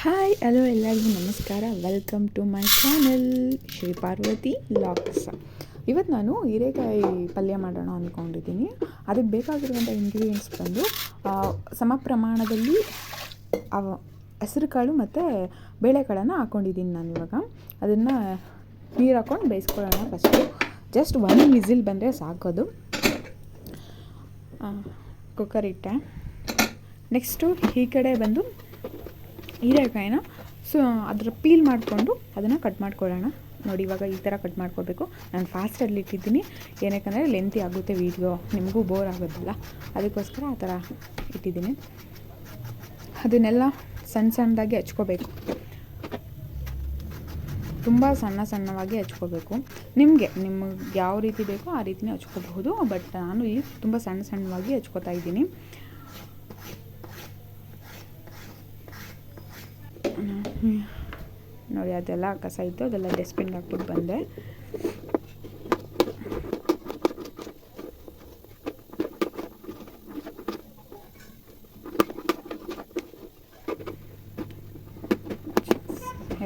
Hi hello ಎಲ್ಲರಿಗೂ ನಮಸ್ಕಾರ. Welcome to my channel Shri Parvathi locks ಇವತ್ತು ನಾನು ಹೀರೆಕಾಯಿ ಪಲ್ಯ ಮಾಡೋಣ ಅಂದ್ಕೊಂಡಿದ್ದೀನಿ ಅದಕ್ಕೆ ಬೇಕಾಗಿರುವಂಥ ಇಂಗ್ರೀಡಿಯೆಂಟ್ಸ್ ಬಂದು ಸಮ ಪ್ರಮಾಣದಲ್ಲಿ ಅವ ಹೆಸರು ಕಾಳು ಮತ್ತು ಬೇಳೆಕಾಳನ್ನು ಹಾಕ್ಕೊಂಡಿದ್ದೀನಿ ನಾನು ಇವಾಗ. ಅದನ್ನು ನೀರು ಹಾಕ್ಕೊಂಡು ಬೇಯಿಸ್ಕೊಳ್ಳೋಣ ಫಸ್ಟು ಜಸ್ಟ್ ಒನ್ ವಿಸಿಲ್ ಬಂದರೆ ಸಾಕೋದು ಕುಕ್ಕರ್ ಇಟ್ಟೆ. ನೆಕ್ಸ್ಟು ಈ ಕಡೆ ಬಂದು ಹೀರೆಕಾಯಿನ ಸೊ ಅದರ ಪೀಲ್ ಮಾಡಿಕೊಂಡು ಅದನ್ನು ಕಟ್ ಮಾಡ್ಕೊಳ್ಳೋಣ. ನೋಡಿ, ಇವಾಗ ಈ ಥರ ಕಟ್ ಮಾಡ್ಕೋಬೇಕು. ನಾನು ಫಾಸ್ಟಲ್ಲಿ ಇಟ್ಟಿದ್ದೀನಿ. ಏನಕ್ಕಂದರೆ ಲೆಂತಿ ಆಗುತ್ತೆ ವೀಡಿಯೋ ನಿಮಗೂ ಬೋರ್ ಆಗೋದಿಲ್ಲ. ಅದಕ್ಕೋಸ್ಕರ ಆ ಥರ ಇಟ್ಟಿದ್ದೀನಿ. ಅದನ್ನೆಲ್ಲ ಸಣ್ಣ ಸಣ್ಣದಾಗಿ ಹಚ್ಕೋಬೇಕು. ತುಂಬ ಸಣ್ಣ ಸಣ್ಣವಾಗಿ ಹಚ್ಕೋಬೇಕು. ನಿಮಗೆ ನಿಮಗೆ ಯಾವ ರೀತಿ ಬೇಕೋ ಆ ರೀತಿನೇ ಹಚ್ಕೋಬಹುದು. ಬಟ್ ನಾನು ಇಲ್ಲಿ ತುಂಬ ಸಣ್ಣ ಸಣ್ಣವಾಗಿ ಹಚ್ಕೋತಾ ಇದ್ದೀನಿ. ನೋಡಿ, ಅದೆಲ್ಲ ಕಸ ಇತ್ತು, ಅದೆಲ್ಲ ಡಸ್ಟ್ಬಿನ್ಗೆ ಹಾಕ್ಬಿಟ್ಟು ಬಂದೆ.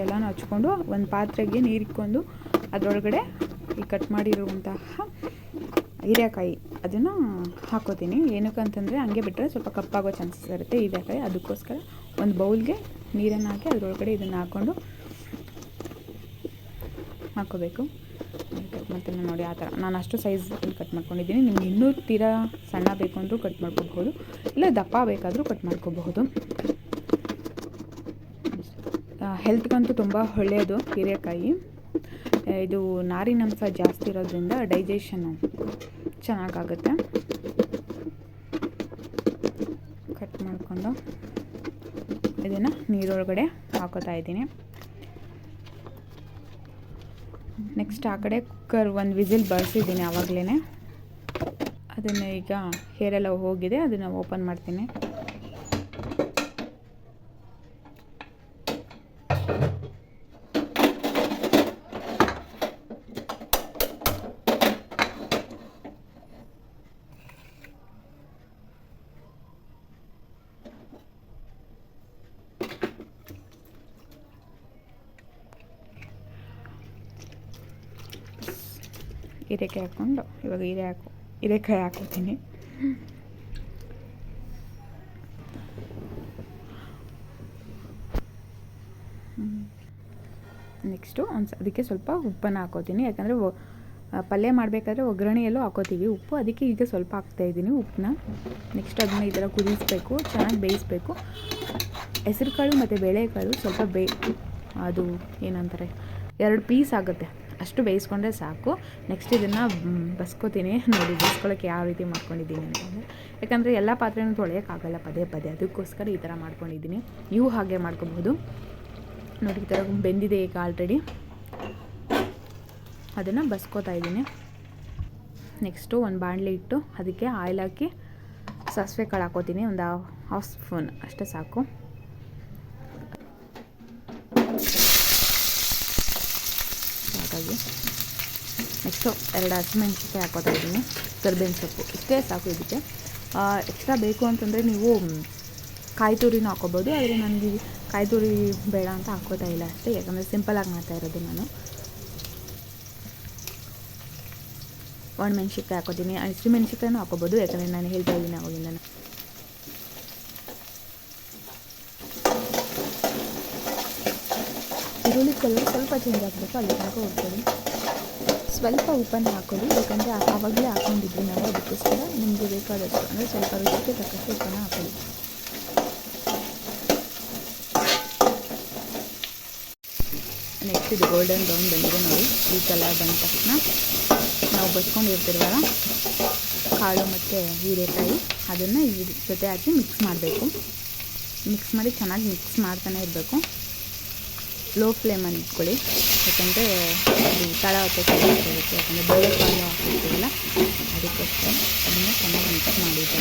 ಎಲ್ಲನೂ ಹಚ್ಕೊಂಡು ಒಂದು ಪಾತ್ರೆಗೆ ನೀರು ಇಕ್ಕೊಂಡು ಅದರೊಳಗಡೆ ಈ ಕಟ್ ಮಾಡಿರುವಂತಹ ಹೀರೆಕಾಯಿ ಅದನ್ನು ಹಾಕೋತೀನಿ. ಏನಕ್ಕಂತಂದರೆ ಹಂಗೆ ಬಿಟ್ಟರೆ ಸ್ವಲ್ಪ ಕಪ್ಪಾಗೋ ಚಾನ್ಸಸ್ ಇರುತ್ತೆ ಹೀರೆಕಾಯಿ. ಅದಕ್ಕೋಸ್ಕರ ಒಂದು ಬೌಲ್ಗೆ ನೀರನ್ನು ಹಾಕಿ ಅದರೊಳಗಡೆ ಇದನ್ನು ಹಾಕ್ಕೊಂಡು ಹಾಕೋಬೇಕು ಮತ್ತು ನೋಡಿ ಆ ಥರ. ನಾನು ಅಷ್ಟು ಸೈಜ್ ಕಟ್ ಮಾಡ್ಕೊಂಡಿದ್ದೀನಿ. ನಿಮ್ಗೆ ಇನ್ನೂ ತೀರಾ ಸಣ್ಣ ಬೇಕು ಅಂದರೂ ಕಟ್ ಮಾಡ್ಕೋಬಹುದು. ಇಲ್ಲ ದಪ್ಪ ಬೇಕಾದರೂ ಕಟ್ ಮಾಡ್ಕೋಬಹುದು. ಹೆಲ್ತ್ಗಂತೂ ತುಂಬ ಒಳ್ಳೆಯದು ಹೀರೆಕಾಯಿ. ಇದು ನಾರಿನಂಶ ಜಾಸ್ತಿ ಇರೋದ್ರಿಂದ ಡೈಜೆಷನ್ ಚೆನ್ನಾಗಾಗುತ್ತೆ. ಕಟ್ ಮಾಡಿಕೊಂಡು ಇದನ್ನು ನೀರೊಳಗಡೆ ಹಾಕೋತಾ ಇದ್ದೀನಿ. ನೆಕ್ಸ್ಟ್ ಆ ಕಡೆ ಕುಕ್ಕರ್ ಒಂದು ವಿಸಿಲ್ ಬರ್ಸಿದ್ದೀನಿ ಆವಾಗಲೇ ಅದನ್ನು ಈಗ ಹೇರೆಲ್ಲ ಹೋಗಿದೆ, ಅದನ್ನು ಓಪನ್ ಮಾಡ್ತೀನಿ. ಹೀರೆಕಾಯಿ ಹಾಕ್ಕೊಂಡು, ಇವಾಗ ಹೀರೆ ಹಾಕು, ಹೀರೆಕಾಯಿ ಹಾಕೋತೀನಿ ನೆಕ್ಸ್ಟು ಒಂದು ಅದಕ್ಕೆ ಸ್ವಲ್ಪ ಉಪ್ಪನ್ನು ಹಾಕೋತೀನಿ. ಯಾಕಂದರೆ ಪಲ್ಯ ಮಾಡಬೇಕಾದ್ರೆ ಒಗ್ಗರಣೆಯಲ್ಲೂ ಹಾಕೋತೀವಿ ಉಪ್ಪು. ಅದಕ್ಕೆ ಈಗ ಸ್ವಲ್ಪ ಹಾಕ್ತಾ ಇದ್ದೀನಿ ಉಪ್ಪನ್ನ. ನೆಕ್ಸ್ಟ್ ಅದನ್ನ ಈ ಥರ ಕುದಿಸ್ಬೇಕು, ಚೆನ್ನಾಗಿ ಬೇಯಿಸ್ಬೇಕು. ಹೆಸರುಕಾಳು ಮತ್ತು ಬೇಳೆಕಾಳು ಸ್ವಲ್ಪ ಬೇ, ಅದು ಏನಂತಾರೆ, ಎರಡು ಪೀಸ್ ಆಗುತ್ತೆ. ಅಷ್ಟು ಬೇಯಿಸ್ಕೊಂಡ್ರೆ ಸಾಕು. ನೆಕ್ಸ್ಟ್ ಇದನ್ನು ಬಸ್ಕೋತೀನಿ. ನೋಡಿ ಬಸ್ಕೊಳ್ಳೋಕ್ಕೆ ಯಾವ ರೀತಿ ಮಾಡ್ಕೊಂಡಿದ್ದೀನಿ ಅಂತಂದರೆ. ಯಾಕಂದರೆ ಎಲ್ಲ ಪಾತ್ರೆನೂ ತೊಳೆಯೋಕ್ಕಾಗಲ್ಲ ಪದೇ ಪದೇ. ಅದಕ್ಕೋಸ್ಕರ ಈ ಥರ ಮಾಡ್ಕೊಂಡಿದ್ದೀನಿ. ನೀವು ಹಾಗೆ ಮಾಡ್ಕೋಬೋದು. ನೋಡಿ, ಈ ಥರ ಬೆಂದಿದೆ ಈಗ ಆಲ್ರೆಡಿ ಅದನ್ನು ಬಸ್ಕೋತಾ ಇದ್ದೀನಿ. ನೆಕ್ಸ್ಟು ಒಂದು ಬಾಣಲೆ ಇಟ್ಟು, ಅದಕ್ಕೆ ಆಯಿಲ್ ಹಾಕಿ, ಸಾಸಿವೆ ಕಾಳು ಹಾಕೋತೀನಿ. ಒಂದು ಹಾಫ್ ಸ್ಪೂನ್ ಅಷ್ಟೇ ಸಾಕು. ಹಾಗಾಗಿ ನೆಕ್ಸ್ಟು ಎರಡು ಹಸಿಮೆಣ್ಸಿನ್ಕಾಯಿ ಹಾಕೋತಾ ಇದ್ದೀನಿ. ಕರ್ಬೇವಿನ ಸೊಪ್ಪು. ಇಷ್ಟೇ ಸಾಕು ಇದಕ್ಕೆ. ಎಕ್ಸ್ಟ್ರಾ ಬೇಕು ಅಂತಂದರೆ ನೀವು ಕಾಯಿ ತುರಿನೂ ಹಾಕೋಬೋದು ಆದರೆ ನನಗೆ ಕಾಯಿ ತುರಿ ಬೇಡ ಅಂತ ಹಾಕೋತಾ ಇಲ್ಲ ಅಷ್ಟೇ. ಯಾಕಂದರೆ ಸಿಂಪಲಾಗಿ ಮಾಡ್ತಾ ಇರೋದು ನಾನು. ಒಣಮೆಣ್ಸಿನ್ಕಾಯಿ ಹಾಕೋತೀನಿ ಹಸಿಮೆಣ್ಸಿನ್ಕಾಯಿನೂ ಹಾಕೋಬೋದು ಯಾಕಂದರೆ ನಾನು ಹೇಳ್ತಾ ಇದ್ದೀನಿ ಅವಾಗಿಂದ ಕಲರ್ ಸ್ವಲ್ಪ ಚೇಂಜ್ ಆಗಬೇಕು, ಅಲ್ಲಿ ತನಕ ಹುಡ್ಕೊಳ್ಳಿ ಸ್ವಲ್ಪ ಉಪ್ಪನ್ನು ಹಾಕೊಳ್ಳಿ, ಯಾಕಂದರೆ ಆವಾಗಲೇ ಹಾಕೊಂಡಿದ್ವಿ ನಾವು, ಅದಕ್ಕೋಸ್ಕರ ನಿಮಗೆ ಬೇಕಾದಷ್ಟು, ಅಂದರೆ ಸ್ವಲ್ಪ ರುಚಿಗೆ ತಕ್ಕಷ್ಟು ಉಪ್ಪನ್ನು ಹಾಕೊಳ್ಳಿ. ನೆಕ್ಸ್ಟ್ ಇದು ಗೋಲ್ಡನ್ ಬ್ರೌನ್ ಬಂದಿದೆ ನೋಡಿ, ಈ ಕಲರ್ ಬಂದ ತಕ್ಷಣ ನಾವು ಬಸ್ಕೊಂಡಿರ್ತಿರುವಾಗ ಕಾಳು ಮತ್ತು ಹೀರೆಕಾಯಿ, ಅದನ್ನು ಇದ್ರ ಜೊತೆ ಹಾಕಿ ಮಿಕ್ಸ್ ಮಾಡಬೇಕು. ಮಿಕ್ಸ್ ಮಾಡಿ ಚೆನ್ನಾಗಿ ಮಿಕ್ಸ್ ಮಾಡ್ತಾನೆ ಇರಬೇಕು. ಲೋ ಫ್ಲೇಮಲ್ಲಿ ಇಟ್ಕೊಳ್ಳಿ. ಯಾಕಂದರೆ ಅದು ತಳ ಯಾಕಂದರೆ ಬೇಳೆಕಾಳು ಹಾಕಿರ್ತೀವಲ್ಲ, ಅದಕ್ಕೋಸ್ಕರ ಅದನ್ನು ಚೆನ್ನಾಗಿ ಮಿಕ್ಸ್ ಮಾಡಿದ್ದೆ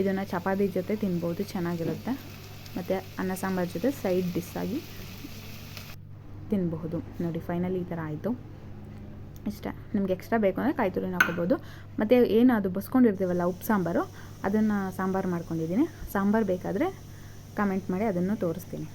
ಇದನ್ನು ಚಪಾತಿ ಜೊತೆ ತಿನ್ಬೋದು, ಚೆನ್ನಾಗಿರುತ್ತೆ. ಮತ್ತು ಅನ್ನ ಸಾಂಬಾರು ಜೊತೆ ಸೈಡ್ ಡಿಸ್ ಆಗಿ ತಿನ್ನಬಹುದು ನೋಡಿ ಫೈನಲಿ ಈ ಥರ ಆಯಿತು. ಇಷ್ಟ. ನಿಮ್ಗೆ ಎಕ್ಸ್ಟ್ರಾ ಬೇಕು ಅಂದರೆ ಕಾಯಿ ತುರಿನ ಹಾಕೋಬೋದು ಮತ್ತು ಏನು ಅದು ಬಸ್ಕೊಂಡಿರ್ತೀವಲ್ಲ ಉಪ್ಪು ಸಾಂಬಾರು, ಅದನ್ನು ಸಾಂಬಾರು ಮಾಡ್ಕೊಂಡಿದ್ದೀನಿ. ಸಾಂಬಾರು ಬೇಕಾದರೆ ಕಮೆಂಟ್ ಮಾಡಿ ಅದನ್ನು ತೋರಿಸ್ತೀನಿ.